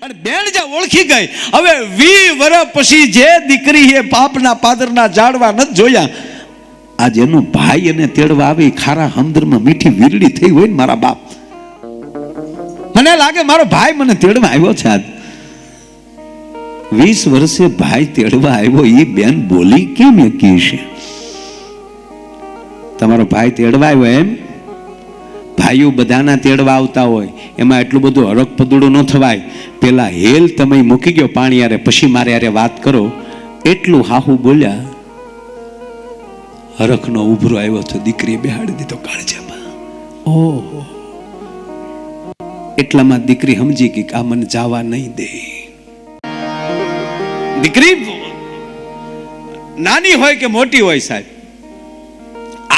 અને બેન જે ઓળખી ગઈ, હવે વી વર્ષ પછી જે દીકરી એ પાપના પાદરના જાડવા નથી જોયા, આજ એનો ભાઈ એને તેડવા આવી, ખારા હમદરમાં મીઠી વીરડી થઈ હોય ને મારા બાપ. મને લાગે મારો ભાઈ મને તેડવા આવ્યો છે આજ. વીસ વર્ષે ભાઈ તેડવા આવ્યો એ બેન બોલી કેમ એકી છે? તમારો ભાઈ તેડવા આવ્યો એમ? ભાઈઓ બધાના તેડવા આવતા હોય, એમાં એટલું બધું હરક પદુડું ન થવાય. પેલા હેલ તમે મૂકી ગયો પાણી યારે પછી મારે યારે વાત કરો. એટલું હાહુ બોલ્યા, હરખનો ઉભરો આવ્યો તો દીકરીએ બેહાડી દીધો કાળજામાં. ઓહો. એટલામાં દીકરી સમજી ગઈ કે આ મને જવા નહીં દે. દીકરી, નાની હોય કે મોટી હોય સાહેબ?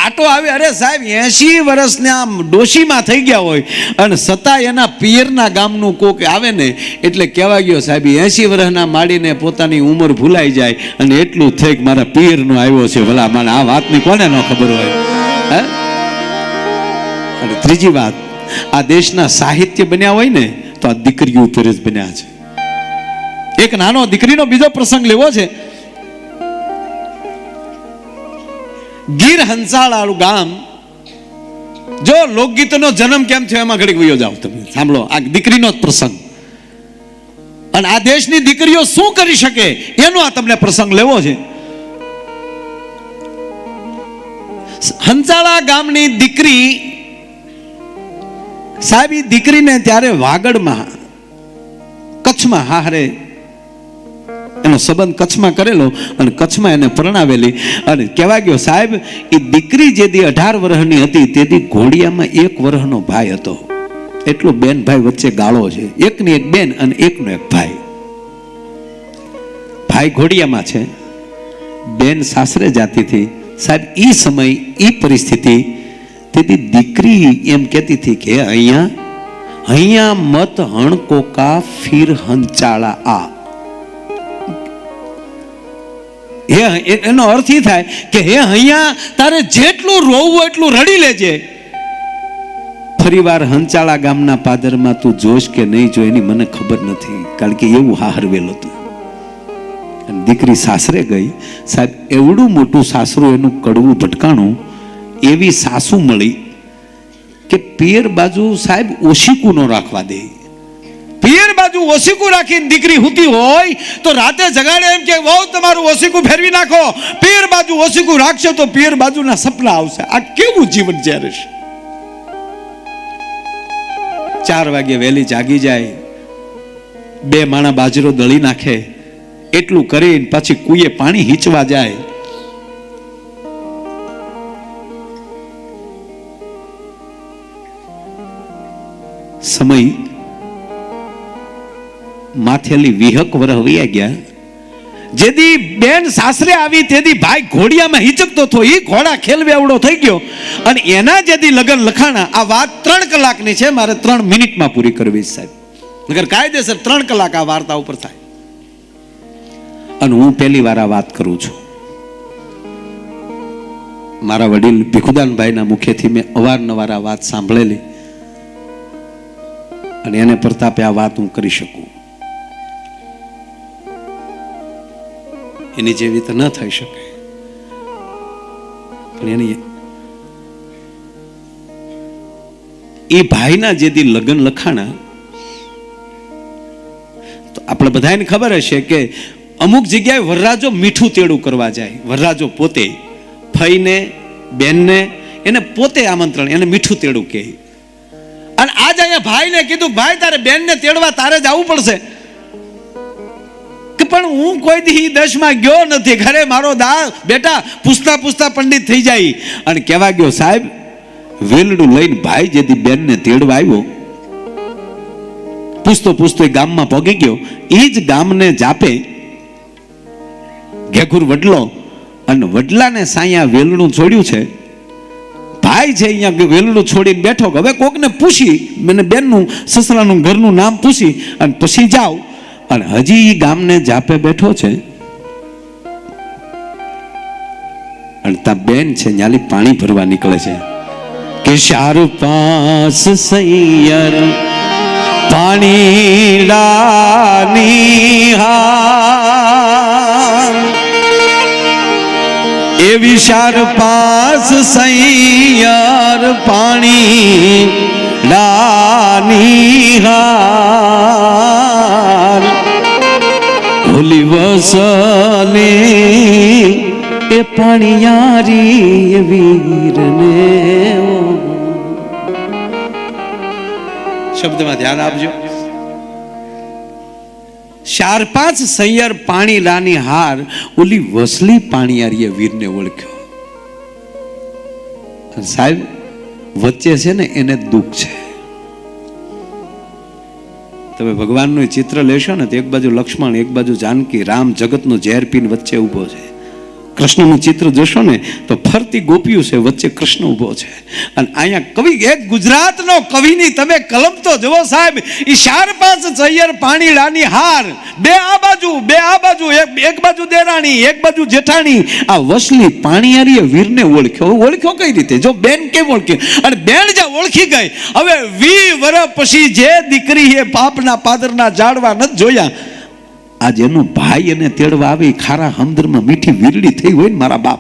આટો આવે, અરે સાહેબ એસી વર્ષને આમ ડોશીમાં થઈ ગયા હોય અને છતાં એના પિયરના ગામનું કોક આવે ને, એટલે કહેવા ગયો, સાહેબ એસી વર્ષના માડીને પોતાની ઉંમર ભૂલાઈ જાય અને એટલું થઈ મારા પિયરનો આવ્યો છે. ભલા, મને આ વાતની કોને ન ખબર હોય? હે? અને ત્રીજી વાત, આ દેશના સાહિત્ય બન્યા હોય ને, તો આ દીકરીઓ ઉપર જ બન્યા છે. એક નાનો દીકરીનો બીજો પ્રસંગ લેવો છે. ગીર હંસાળાળું ગામ. જો લોકગીતનો જન્મ કેમ થયો એમાં ઘડીક વયો જાઓ તમે. સાંભળો, આ દીકરીનો જ પ્રસંગ. અને આ દેશની દીકરીઓ શું કરી શકે? એનો આ તમને પ્રસંગ લેવો છે. હંસાળા ગામની દીકરી, સાહેબ દીકરીને ત્યારે વાગડમાં, કચ્છમાં હારે એનો સંબંધ કચ્છમાં કરેલો અને કચ્છમાં એને પરણાવેલી. અને કહેવા ગયો, સાહેબ, એ દીકરી જે દી અઢાર વર્ષની હતી, તે દી ઘોડિયામાં એક વર્ષનો ભાઈ હતો. એટલો બેન ભાઈ વચ્ચે ગાળો છે. એકની એક બેન અને એકનો એક ભાઈ. ભાઈ ઘોડિયામાં છે. બેન સાસરે જાતી હતી. સાહેબ એ સમય એ પરિસ્થિતિ તેથી દીકરી એમ કહેતી હતી કે અહીંયા અહીંયા મત હણકોકા ફીર હંચાળા આ. હે એનો અર્થ એ થાય કે હે, અહીંયા તારે જેટલું રોવું એટલું રડી લેજે. ફરીવાર હંચાળા ગામના પાદરમાં તું જોશ કે નહીં જો એની મને ખબર નથી, કારણ કે એવું હાહરવેલ હતું. અને દીકરી સાસરે ગઈ, સાહેબ, એવડું મોટું સાસરું એનું કડવું ભટકાણું, એવી સાસુ મળી કે પિયર બાજુ સાહેબ ઓશીકું ન રાખવા દે. પિયર બાજુ ઓશીકું રાખીને દીકરી હુતી હોય, તો રાતે જગાડે એમ કે, વહુ, તમારું ઓશીકું ફેરવી નાખો. પિયર બાજુ ઓશીકું રાખશો તો પિયર બાજુના સપના આવશે. આ કેવું જીવન જ્યારે ચાર વાગે વહેલી જાગી જાય, બે માણા બાજરો દળી નાખે, એટલું કરીને પછી કુએ પાણી હીચવા જાય. સમય માથેલી વિહક વરહ વયા ગયા. જેદી બેન સાસરે આવી, તેદી ભાઈ ઘોડિયામાં હિચકતો હતો એ ઘોડા ખેલવેવડો થઈ ગયો. અને એના જેદી લગન લખાણા, આ વાત ત્રણ કલાકની છે, મારે ત્રણ મિનિટમાં પૂરી કરવી સાહેબ. નગર કાયદેસર ત્રણ કલાક આ વાર્તા ઉપર થાય. અને હું પહેલી વાર આ વાત કરું છું. મારા વડીલ ભીખુદાનભાઈના મુખેથી મેં અવારનવાર આ વાત સાંભળેલી. અને એને પ્રતાપે આ વાત હું કરી શકું. એની જેવી તો ન થઈ શકે. પણ એની એ ભાઈના જે દી લગ્ન લખાણા, તો આપણે બધાને ખબર હશે કે અમુક જગ્યાએ વરરાજો મીઠું તેડું કરવા જાય. વરરાજો પોતે ફઈને, બેનને, એને પોતે આમંત્રણ, એને મીઠું તેડું કહે. અને આજે અહીંયા ભાઈને કીધું, ભાઈ, તારે બેનને તેડવા, તારે જ આવવું પડશે. પણ હું કોઈ દી દસમાં ગયો નથી. ઘરે મારો દા બેટા પૂછતા પૂછતા પંડિત થઈ જાય. અને કહેવા ગયો, સાહેબ, વેલડું લઈને ભાઈ જેથી બેનને તેડવા આવ્યો. પૂછતો પૂછતો એ ગામમાં પગી ગયો. એ જ ગામને જાપે ઘેઘુર વડલો અને વડલાને સાયા વેલણું છોડ્યું છે. ભાઈ છે અહીંયા વેલણું છોડીને બેઠો. હવે કોકને પૂછી, મને બેનનું, સસરાનું ઘરનું નામ પૂછી અને પછી જાઓ. અને હજી એ ગામને જાપે બેઠો છે. અને તા બેન છે, ન્યાલી પાણી ભરવા નીકળે છે. કે શારુ પાસ સૈયર, પાણી લાની હાર. એ પાસ સૈયર, પાણી લાની હાર. વસલે એ પાણીયારી વીરને. શબ્દમાં ધ્યાન આપજો. ચાર પાંચ સૈયર પાણી લાની હાર, ઓલી વસલી પાણીયારીએ વીરને ઓળખ્યો. સાહેબ, વચ્ચે છે ને એને દુઃખ છે. તમે ભગવાનનું ચિત્ર લેશો ને તો એક બાજુ લક્ષ્મણ, એક બાજુ જાનકી, રામ, જગતનો ઝેર પીને વચ્ચે ઊભો છે. કૃષ્ણનું ચિત્ર જોશો ને, તો ફરતી ગોપીઓ છે, વચ્ચે કૃષ્ણ ઊભો છે. અને અહીંયા કવિ, એક ગુજરાતનો કવિની તમે કલમ તો જુઓ સાહેબ એ ચાર પાંચ ચૈયર પાણી લાની હાર. બે આ બાજુ, બે આ બાજુ, એક એક બાજુ દેરાણી, એક બાજુ જેઠાણી. આ વસલી પાણીયારીએ વીરને ઓળખ્યો. ઓળખ્યો કઈ રીતે? જો બેન કેમ ઓળખી? અને બેન જે ઓળખી ગઈ. હવે વી વર પછી જે દીકરી એ પાપના પાદરના જાડવા નથી જોયા આજ એનો ભાઈ એને તેડવા આવે, ખારા હમદરમાં મીઠી વીરડી થઈ હોય ને મારા બાપ.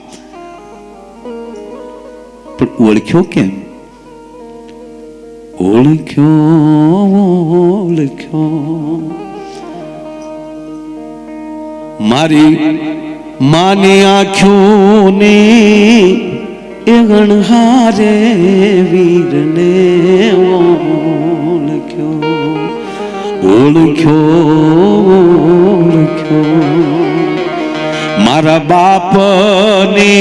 પણ ઓળખ્યો કેમ? ઓળખ્યો ઓળખ્યો. મારી માની આંખોને એ ગણહારે વીરને ઓળખ્યો. ઓળખ્યો મારા બાપને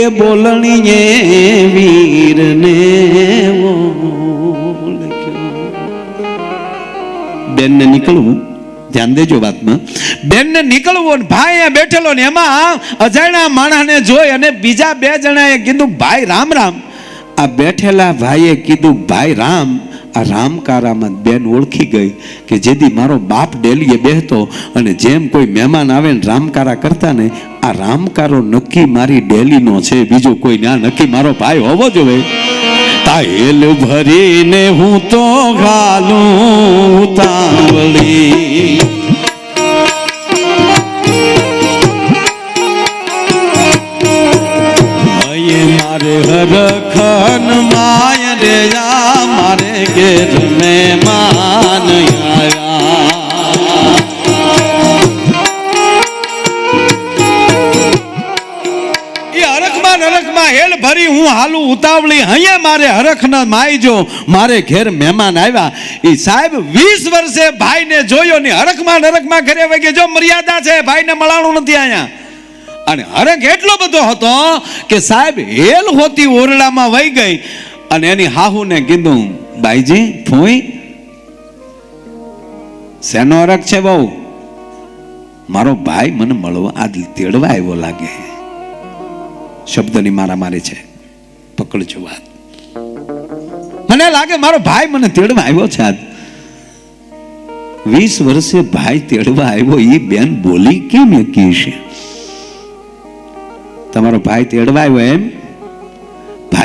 એ બોલણીએ વીરને બેનને નીકળવું, ધ્યાન દેજો વાતમાં. બેનને નીકળવું ને ભાઈ અહીંયા બેઠેલો ને એમાં અજાણ્યા માણસને જોઈ અને બીજા બે જણાએ કીધું, ભાઈ, રામ રામ. આ બેઠેલા ભાઈએ કીધું, ભાઈ, રામ. આ રામકારામાં બેન ઓળખી ગઈ કે જેથી મારો બાપ ડેલીએ બેહતો અને જેમ કોઈ મહેમાન આવે ને રામકારા કરતા ને, આ રામકારો નક્કી મારી ડેલીનો છે, બીજો કોઈ ના. નક્કી મારો ભાઈ હોવો જોઈએ. તાહેલ ભરીને હું તો ગાલું તાવળી મારે હરખન મારે ઘેર માન એ હરખમાં નરખમાં હેલ ભરી હું હાલું ઉતાવળી. અહીંયા મારે હરખ ન માયજો, મારે ઘેર મહેમાન આવ્યા. એ સાહેબ, વીસ વર્ષે ભાઈને જોયો ને હરખમાં નરખમાં ઘરે વગે જો મર્યાદા છે, ભાઈને મળાણું નથી અહીંયા. અને હરખ એટલો બધો હતો કે સાહેબ, હેલ હોતી ઓરડામાં વહી ગઈ અને એની હાહુને કીધું બાઈજી ફૂઈ શેનો હરખ છે બહુ? મારો ભાઈ મને મળવા આ તેડવા આવ્યો લાગે. શબ્દની મારામારી છે. પકડજો વાત. મને લાગે મારો ભાઈ મને તેડવા આવ્યો છે આજ. વીસ વર્ષે ભાઈ તેડવા આવ્યો એ બેન બોલી કેમ એકી છે? તમારો ભાઈ તેડવા આવ્યો એમ?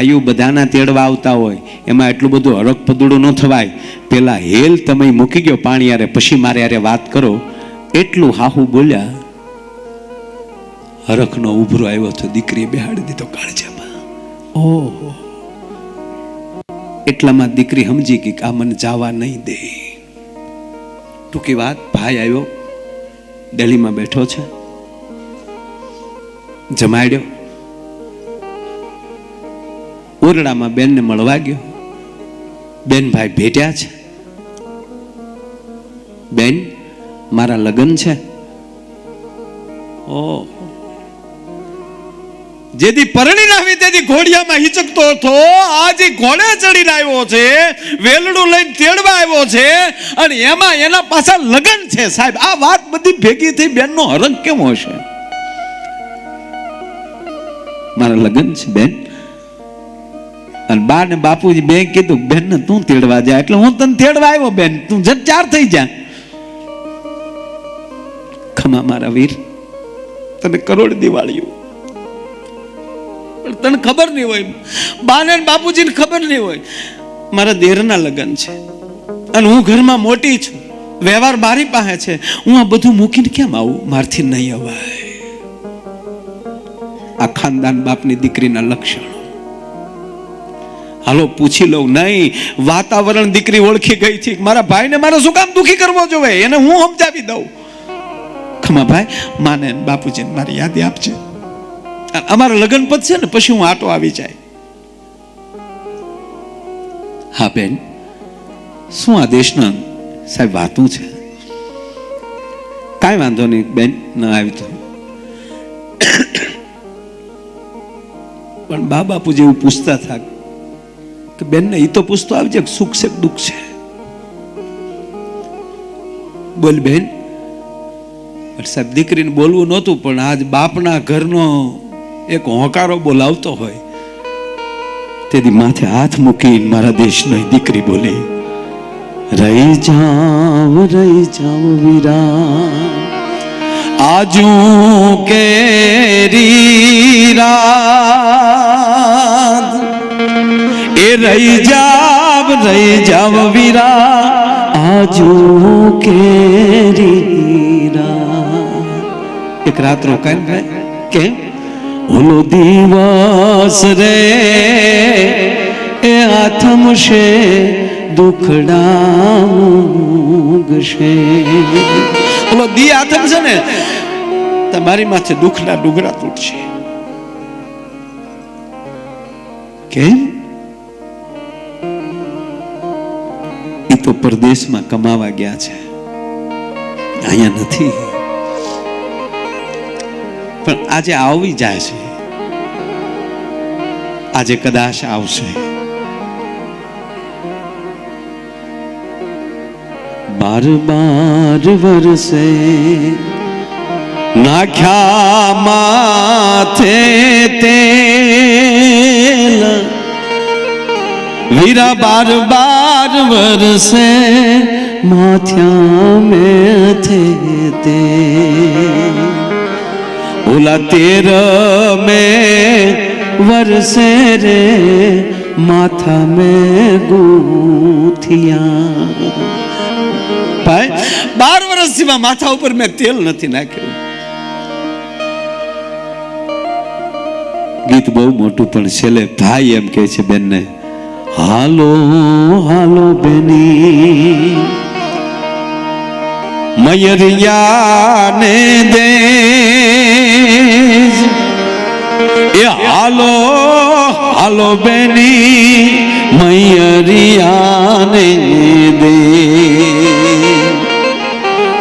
ભાઈઓ બધાના તેડવા આવતા હોય, એમાં એટલું બધું હરક પદુડું ન થવાય. પેલા હેલ તમે મૂકી ગયો પાણી યારે પછી મારે યારે વાત કરો. એટલું હાહુ બોલ્યા, હરખનો ઉભરો આવ્યો તો દીકરીએ બેહાડી દીધો કાળજામાં. ઓહો. એટલામાં દીકરી સમજી ગઈ કે આ મને જવા નહીં દે. ટૂંકી વાત, ભાઈ આવ્યો દિલ્હીમાં બેઠો છે. જમાડ્યો. ઓરડામાં બેનને મળવા ગયો. બેન ભાઈ ભેટ્યા છે. બેન, મારા લગ્ન છે. ઓ જેથી પરણી લાવી તેથી ઘોડિયામાં હિચકતો હતો. આજે ઘોડે ચડીને આવ્યો છે, વેલડું લઈને તેડવા આવ્યો છે, અને એમાં એના પાછા લગ્ન છે, સાહેબ. આ વાત બધી ભેગી થઈ, બેનનો હરખ કેમ હશે? મારા લગ્ન છે, બેન. અને બા ને બાપુજી બે કીધું, બેન ને તું તેડવા જા. એટલે હું તને તેડવા આવ્યો, બેન. તું જટ ચાર થઈ જા. ખમા મારા વીર. તને કરોડ દિવાળીઓ. તને ખબર નહીં હોય. બાને ને બાપુજીને ખબર નહીં હોય. મારા દેરના લગ્ન છે. અને હું ઘરમાં મોટી છું. વ્યવહાર મારી પાસે છે. હું આ બધું મૂકીને કેમ આવું? મારથી નહીં અવાય. આ ખાનદાન બાપની દીકરીના લક્ષણો. હાલો, પૂછી લઉં નહીં. વાતાવરણ દીકરી ઓળખી ગઈ છે. મારા ભાઈને મારે શું કામ દુખી કરવો જોવે? એને હું સમજાવી દઉં? ખમા ભાઈ, માને બાપુજીને મારી યાદી આપજે. અમારા લગ્ન પતશે ને, પછી હું આટો આવી જાય. હા, બેન. શું આ દેશના સાહેબ વાતું છે? કાંઈ વાંધો નહીં, બેન, ન આવી તો. પણ બા બાપુ જેવું પૂછતા થા કે બેન ને એ તો પૂછતો આવજે કે સુખ છે દુઃખ છે? બોલ બેન. સાહેબ, દીકરીને બોલવું નહોતું, પણ આજ બાપના ઘરનો એક હોંકારો બોલાવતો હોય. તેથી માથે હાથ મૂકીને મારા દેશની દીકરી બોલી, રહી જાવ રહી જાવ વીરા આજુ કે રાત. એ રહી જાવ રહી જાવ વીરા આજુ કેરી રાત એક રાત રોકાય ને કેમ ઓલો દિવસ રે એ આથમશે દુખડા ઉગશે ઓલો દી આથમ છે ને તમારી માથે દુખના ડુગરા તૂટશે કેમ તો પરદેશમાં કમાવા ગયા છે. અહીંયા નથી. પણ આજે આવી જાય છે. આજે કદાચ આવશે. બાર બાર વરસે નાખ્યા માથે તેલ. વીરા બાર બાર વરસે, માથ્યા મેથે તે. ઓલા તેર મે વરસે રે, માથા મે ગૂંથિયા. ભાઈ, બાર વર્ષથી માથા ઉપર મેં તેલ નથી નાખ્યું. ગીત બહુ મોટું પણ છેલ્લે ભાઈ એમ કે છે બેનને હાલો હાલો બેની. મયરિયાને દે એ હાલો હાલો બેની. મયરિયાને દે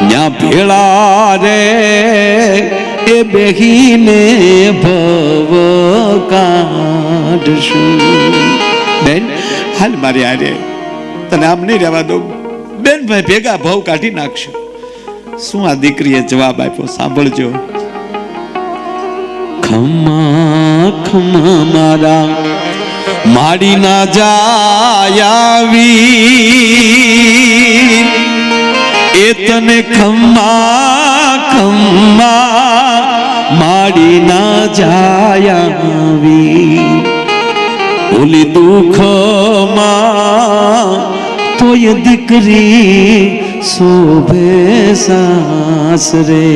ન્યા ભેળા રે એ બેહીને ભવ કાઢશું. બેન હાલ મારી આરે તને આમ નહીં રહેવા દઉં. બેન ભાઈ ભેગા ભાવ કાઢી નાખશું. શું આ દીકરીએ જવાબ આપ્યો? સાંભળજો. ખમા ખમા મારા, માડી ના જાયાવી. એ તને ખમા ખમા, માડી ના જાયાવી. ઓલી દુઃખમાં તોય દીકરી શોભે સાસરે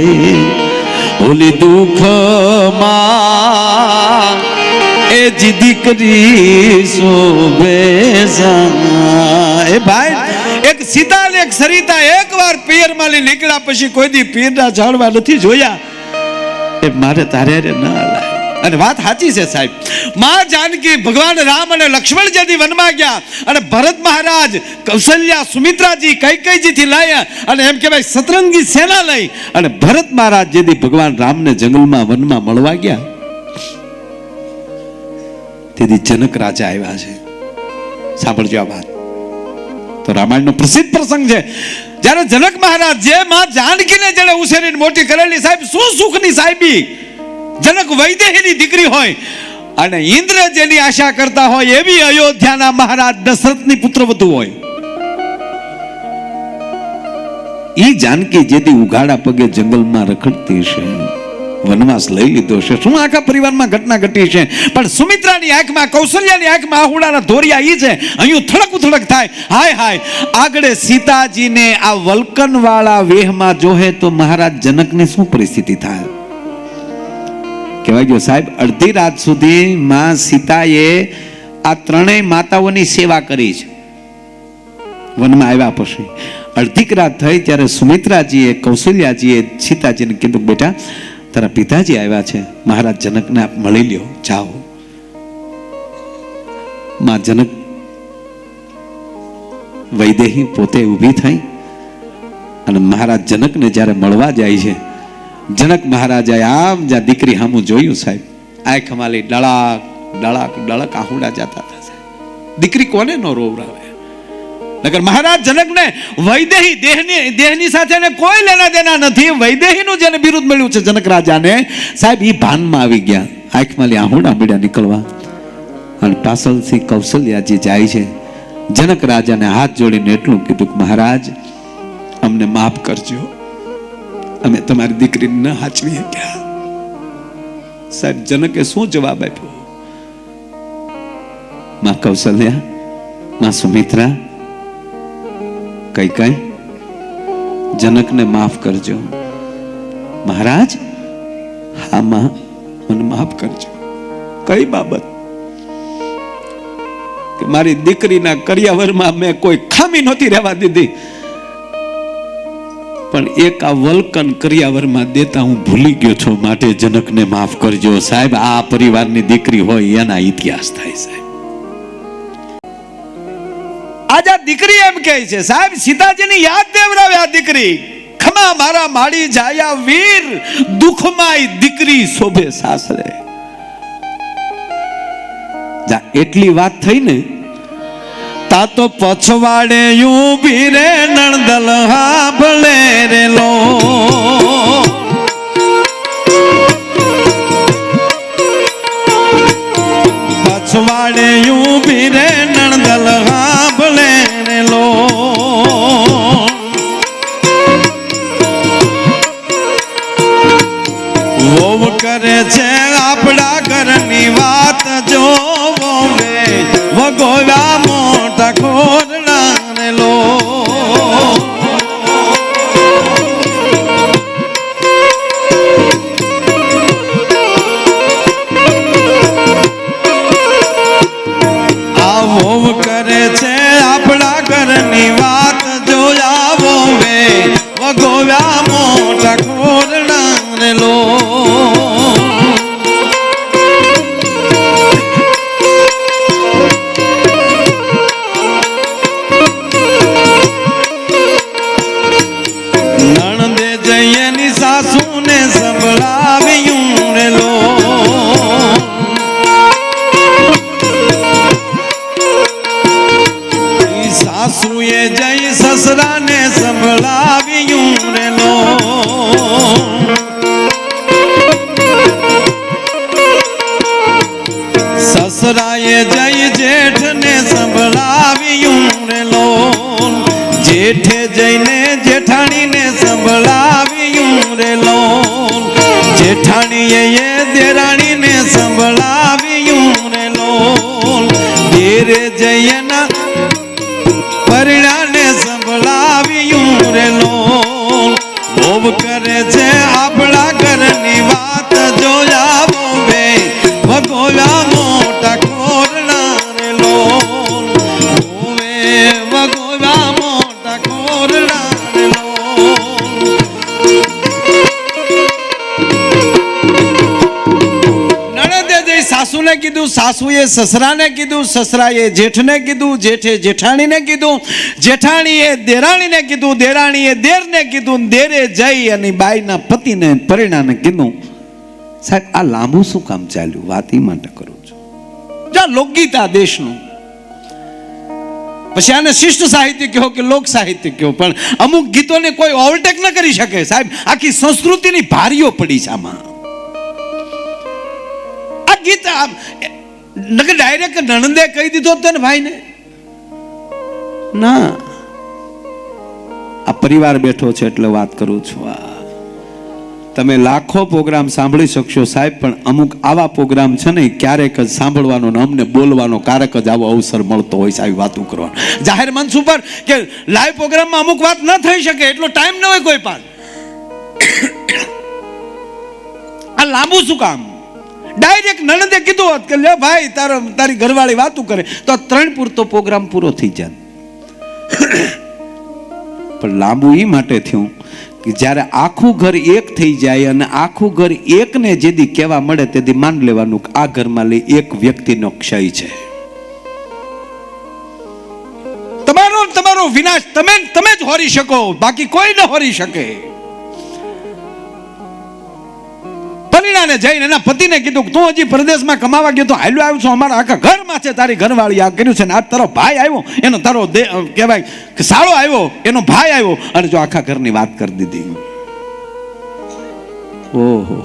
ઓલી દુઃખમાં એ જ દીકરી શોભે એ ભાઈ, એક સીતા ને એક સરિતા એકવાર પિયર માલી નીકળ્યા પછી કોઈ દી પીરના ઝાડવા નથી જોયા. એ મારે તારે ના હલાય અને વાત સાચી છે સાહેબ. માં જાનકી ભગવાન રામ અને લક્ષ્મણ જેથી વનમાં ગયા અને ભરત મહારાજ કૌશલ્યા સુમિત્રાજી કૈકઈજી થી લાયા અને એમ કહેવાય સતરંગી સેના લઈ અને ભરત મહારાજ જેથી ભગવાન રામને જંગલમાં વનમાં મળવા ગયા. તેથી જનક રાજા આવ્યા છે. સાંભળજો આ વાત. તો રામાયણનો પ્રસિદ્ધ પ્રસંગ છે. જ્યારે જનક મહારાજ જે માં જાનકીને જેણે ઉછેરીને મોટી કરેલી સાહેબ, શું સુખની સાહેબી? જનક વૈદેહીની દીકરી હોય અને ઇન્દ્ર જેની આશા કરતા હોય એવી અયોધ્યાના મહારાજ દશરથની પુત્રવધુ હોય. એ જાનકી જેથી ઉઘાડા પગે જંગલમાં રખડતી છે, વનવાસ લઈ લીધો છે. શું આખા પરિવારમાં ઘટના ઘટી છે? પણ સુમિત્રાની આંખમાં, કૌશલ્યાની આંખમાં આહુડાના ધોરિયા ઈ છે. અહીં થડક ઉથડક થાય. હાય હાય. આગળ સીતાજીને આ વલ્કનવાળા વેહમાં જોહે તો મહારાજ જનકની શું પરિસ્થિતિ થાય? કહેવાય ગયો સાહેબ. અડધી રાત સુધી માં સીતાએ આ ત્રણેય માતાઓની સેવા કરી છે. વનમાં આવ્યા પછી. અડધીક રાત થઈ ત્યારે સુમિત્રાજીએ, કૌશલ્યાજીએ, સીતાજીને કીધું, બેટા, તારા પિતાજી આવ્યા છે. મહારાજ જનકને આપ મળી લ્યો. જાઓ. માં જનક વૈદેહી પોતે ઊભી થઈ અને મહારાજ જનકને જ્યારે મળવા જાય છે જનક મહારાજાએ આમ જ્યાં દીકરી હામું જોયું સાહેબ, આંખ માલી ડળાક ડળાક, ડળક આહુડા જતા હતા દીકરી કોને નો રોવરાવે? નગર મહારાજ જનકને વૈદેહી દેહની દેહની સાથે એને કોઈ લેના દેના નથી. વૈદેહીનું જેને બિરુદ મળ્યું છે જનક રાજાને, સાહેબ એ ભાનમાં આવી ગયા. આંખમાંથી આહુડા મળ્યા નીકળવા. અને પાસલથી કૌશલ્યાજી જાય છે. જનક રાજાને હાથ જોડીને એટલું કીધું મહારાજ, અમને માફ કરજો. અમે તમારી દીકરીને ન હાચવી ગયા સાહેબ, જનકે શું જવાબ આપ્યો? માં કૌશલ્યા, માં સુમિત્રા કઈ કઈ જનકને માફ કરજો. મહારાજ? હા, માં, મને માફ કરજો. કઈ બાબત? કે મારી દીકરીના કરિયાવરમાં મેં કોઈ ખામી નહોતી રહેવા દીધી. પણ એક આ વલકન કરિયાવરમાં દેતા હું ભૂલી ગયો છું. માટે જનકને માફ કરજો. સાહેબ આ પરિવારની દીકરી હોય એના ઇતિહાસ થાય સાહેબ. આજ આ દીકરી એમ કહે છે સાહેબ સીતાજીની યાદ દેવરાવે આ દીકરી. ખમા મારા માડી જાયા વીર દુઃખમાય દીકરી શોભે સાસરે. જા એટલી વાત થઈ ને તા તો પછવાડે ઊભી રે નણદલ હા ભલે લો. પછવાડે ઊભી રે નણંદે જયની કીધું, સાસુએ સસરાને કીધું, સસરાએ જેઠને કીધું, જેઠે જેઠાણીને કીધું, જેઠાણીએ દેરાણીને કીધું, દેરાણીએ દેરને કીધું, દેરે જઈ અને બાઈના પતિને પરિણાને કીધું, સાહેબ, આ લાંબુ શું કામ ચાલ્યું? વાત એ માટે કરું છું. જા, લોકગીત આ દેશનું. પછી આને શિષ્ટ સાહિત્ય કહો કે લોક સાહિત્ય કહો, પણ અમુક ગીતોને કોઈ ઓવરટેક ન કરી શકે, સાહેબ. આખી સંસ્કૃતિની ભારીઓ પડી છે આમાં. ગીત આમ નકે ડાયરેક્ટ નણંદે કહી દીધો તને ભાઈને? ના. આ પરિવાર બેઠો છે એટલે વાત કરું છું. આ, તમે લાખો પ્રોગ્રામ સાંભળી શકશો સાહેબ, પણ અમુક આવા પ્રોગ્રામ છે ને ક્યારેક જ સાંભળવાનો ને અમને બોલવાનો ક્યારેક જ આવો અવસર મળતો હોય છે વાતો કરવાનો. જાહેર મંચ ઉપર કે લાઈવ પ્રોગ્રામમાં અમુક વાત ન થઈ શકે, એટલો ટાઈમ ન હોય કોઈ પણ. આ લાંબુ શું કામ? ડાયરેક્ટ નણંદે કીધું હોત કે, લે ભાઈ, તારો તારી ઘરવાળી વાતું કરે. તો ત્રણ પૂરતો પ્રોગ્રામ પૂરો થઈ જાય. પણ લાંબુ એ માટે થયું કે જ્યારે આખું ઘર એક થઈ જાય અને આખું ઘર એકને જેદી કહેવા મળે તેથી માન લેવાનું કે આ ઘરમાં લઈ એક વ્યક્તિનો ક્ષય છે. તમારો તમારો વિનાશ તમે તમે જ હોરી શકો, બાકી કોઈ ન હોરી શકે. પરિણાને જઈને એના પતિને કીધું તું હજી પરદેશમાં કમાવા ગયો તો હાલ્યો આવ્યો છું અમારા આખા ઘરમાં છે તારી ઘરવાળી આ કર્યું છે ને આ તારો ભાઈ આવ્યો એનો તારો કહેવાય સાળો આવ્યો એનો ભાઈ આવ્યો અને જો આખા ઘરની વાત કરી દીધી. ઓહો.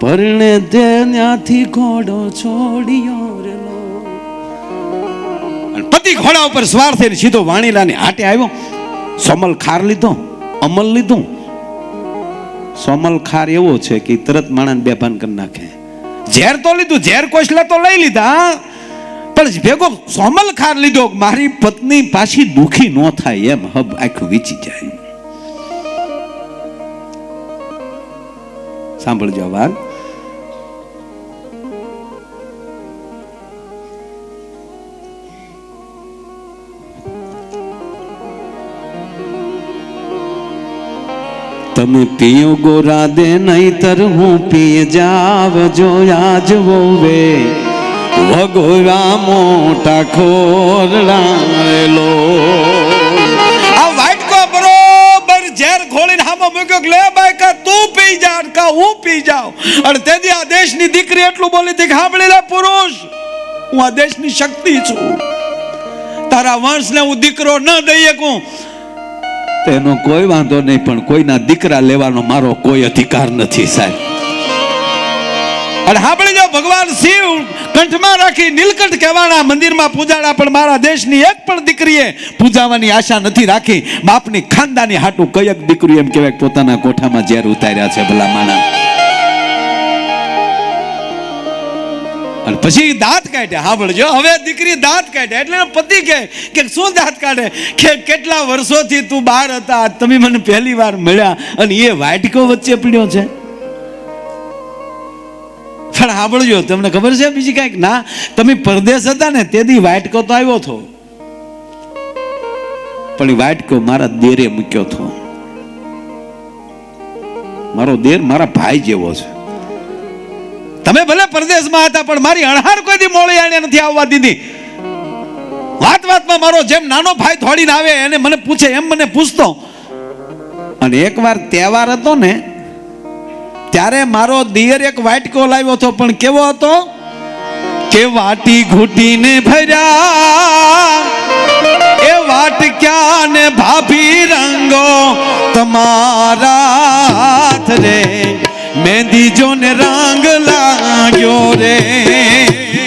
પરણે તે ત્યાંથી ઘોડો છોડ્યો પતિ ઘોડા ઉપર સવાર થઈને સીધો વાણીલાની હાટે આવ્યો સમલ ખાર લીધો અમલ લીધું સોમલ ખાર એવો છે કે તરત માણસ બેભાન કરી નાખે. ઝેર તો લીધું, ઝેર કોશલા તો લઈ લીધા. પણ ભેગો સોમલ ખાર લીધો મારી પત્ની પાછી દુખી ન થાય એમ હબ આખું વીચી જાય. સાંભળજો વાત. તમે પીઓ ગોરા દે નહીતર હું પી જાવ જો આજ વોવે. વગોરા મોટા ખોરડાલો આ વાટકો બરોબર ઝેર ખોલીને હામો મૂક્યો કે લે ભાઈ કા તું પી જા કા હું પી જાઉં? અને તેથી આ દેશની દીકરી એટલું બોલી હતી સાંભળી લે પુરુષ, હું આ દેશની શક્તિ છું. તારા વંશને હું દીકરો ન દઈ શકું તેનો કોઈ વાંધો નહીં, પણ કોઈના દીકરા લેવાનો મારો કોઈ અધિકાર નથી, સાહેબ. અને સાંભળી જાઓ ભગવાન શિવ કંઠમાં રાખી નીલકંઠ કહેવાના મંદિરમાં પૂજાડા પણ મારા દેશની એક પણ દીકરીએ પૂજાવાની આશા નથી રાખી. બાપની ખાનદાની હાટું કયક દીકરી એમ કહેવાય પોતાના કોઠામાં ઝેર ઉતાર્યા છે, ભલા માણા અને પછી દાંત કાઢે. સાંભળજો હવે દીકરી દાંત કાઢે. એટલે પતિ કહે કે શું દાંત કાઢે? કે કેટલા વર્ષોથી તું બહાર હતા. તમે મને પહેલી વાર મળ્યા અને એ વાટકો વચ્ચે પીડ્યો છે. પણ સાંભળજો તમને ખબર છે બીજી કાંઈક? ના, તમે પરદેશ હતા ને તેથી વાટકો તો આવ્યો હતો. પણ વાટકો મારા દેરે મૂક્યો હતો. મારો દેર મારા ભાઈ જેવો છે. તમે ભલે પરદેશમાં હતા, પણ મારી અણહાર કોઈથી મોળી નથી આવવા દીધી? વાત વાતમાં મારો જેમ નાનો ભાઈ થોડીને આવે, એને મને પૂછે, એમ મને પૂછતો. અને એકવાર તહેવાર હતો ને, ત્યારે મારો દિયર એક વાટકો લાવ્યો હતો, પણ કેવો હતો? કે વાટી ઘૂટીને ભર્યા, એ વાટક્યા ને ભાભી રંગો તમારા હાથ રે મહેંદી જો ને રે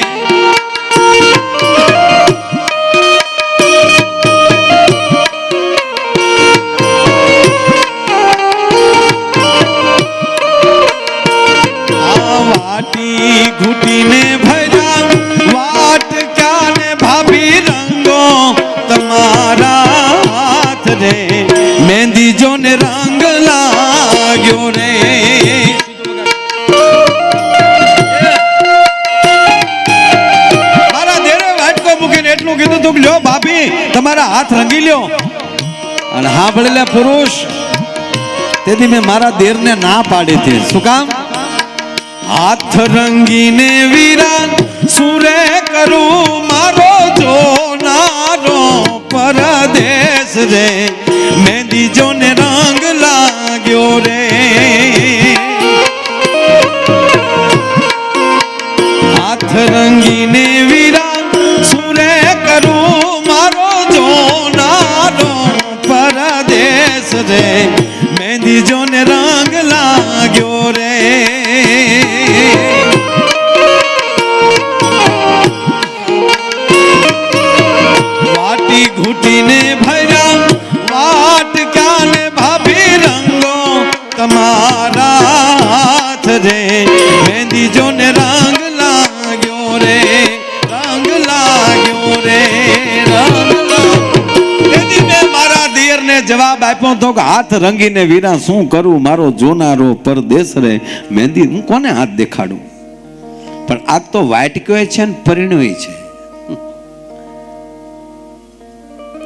વાટી ઘૂટીને ભર્યા ને ભાભી રંગો? તમારા હાથ મહેંદી જોને રંગ લાગ્યો રે. તમારા હાથ રંગી લ્યો. અને હા ભળેલા પુરુષ. તેથી મેં મારા દેરને ના પાડી હતી. શું કામ? હાથ રંગીને વિરાન સુરે કરું મારો જોનારો પરદેશ રે. મેં જોને રંગ લાગ્યો રે. હાથ રંગીને વિરાન પરદેશ રે મહેંદી આપ્યો તો કે હાથ રંગીને વીરા શું કરું? મારો જોનારો પરદેશ રે. મહેંદી, હું કોને હાથ દેખાડું? પણ આ તો વાટક્યો છે ને પરિણય છે.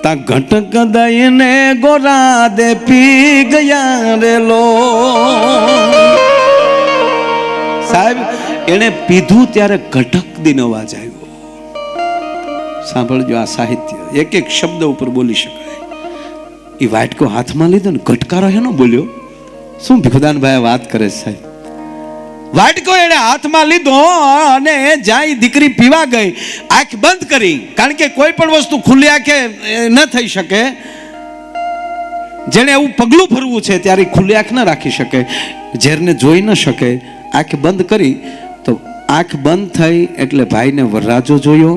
તા ઘટક દઈને ગોરા દે પી ગયા રે લો. સાહેબ, એણે પીધું ત્યારે ઘટક દિન અવાજ આવ્યો. સાંભળજો આ સાહિત્ય. એક એક શબ્દ ઉપર બોલી શકાય. એ વાટકો હાથમાં લીધો ને ઘટકારો એનો બોલ્યો? શું ભીખુદાનભાઈ વાત કરે સાહેબ? વાટકો એણે હાથમાં લીધો અને જ્યાં દીકરી પીવા ગઈ, આંખ બંધ કરી, કારણ કે કોઈ પણ વસ્તુ ખુલ્લી આંખે ન થઈ શકે. જેને એવું પગલું ભરવું છે ત્યારે ખુલ્લી આંખ ન રાખી શકે. ઝેરને જોઈ ન શકે. આંખ બંધ કરી, તો આંખ બંધ થઈ એટલે ભાઈને વરરાજો જોયો.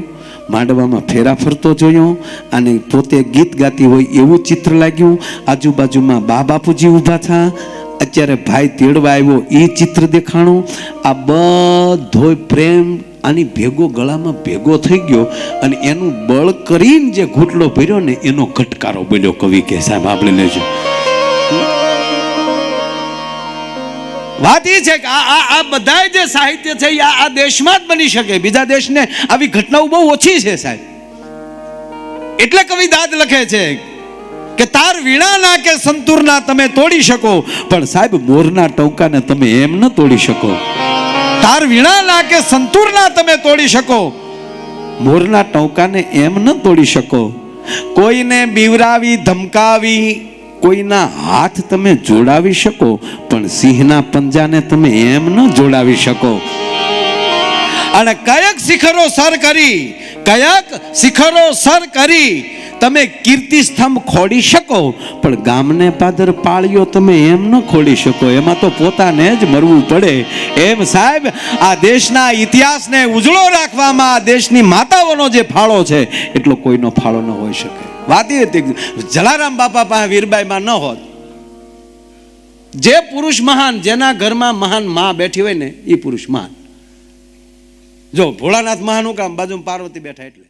માંડવામાં ફેરા ફરતો જોયો અને પોતે ગીત ગાતી હોય એવું ચિત્ર લાગ્યું. આજુબાજુમાં બા બાપુજી ઊભા થા. અત્યારે ભાઈ તેડવા આવ્યો એ ચિત્ર દેખાણું. આ બધો પ્રેમ આની ભેગો ગળામાં ભેગો થઈ ગયો અને એનું બળ કરીને જે ઘૂંટલો ભર્યો ને એનો કટકારો બોલ્યો કવિ કે સાહેબ, આપણે લેજો. વાત એ છે કે આ આ આ બધા જે સાહિત્ય છે આ આ દેશમાં જ બની શકે. બીજા દેશને આવી ઘટનાઓ બહુ ઓછી છે સાહેબ. એટલે કવિ દાદ લખે છે કે તાર વીણાના કે સંતુરના તમે તોડી શકો, પણ સાહેબ મોરના ટોંકાને તમે એમ ન તોડી શકો. તાર વીણાના કે સંતુરના તમે તોડી શકો, મોરના ટોંકાને એમ ન તોડી શકો. કોઈને બીવરાવી, ધમકાવી કોઈના હાથ તમે જોડાવી શકો, પણ સિંહના પંજાને તમે એમ ન જોડાવી શકો. અને કયક શિખરો સર કરી, કયક શિખરો સર કરી તમે કીર્તિ સ્તંભ ખોડી શકો, પણ ગામને પાદર પાળ્યો તમે એમ ન ખોડી શકો. એમાં તો પોતાને જ મરવું પડે. એમ સાહેબ, આ દેશના ઇતિહાસને ઉજળો રાખવામાં આ દેશની માતાઓનો જે ફાળો છે, એટલો કોઈનો ફાળો ન હોઈ શકે. વાત એ હતી જલારામ બાપા પાસે વીરબાઈમાં ન હોત. જે પુરુષ મહાન, જેના ઘરમાં મહાનમાં બેઠી હોય ને એ પુરુષ મહાન. જો ભોળાનાથ મહાનું કામ બાજુમાં પાર્વતી બેઠા એટલે.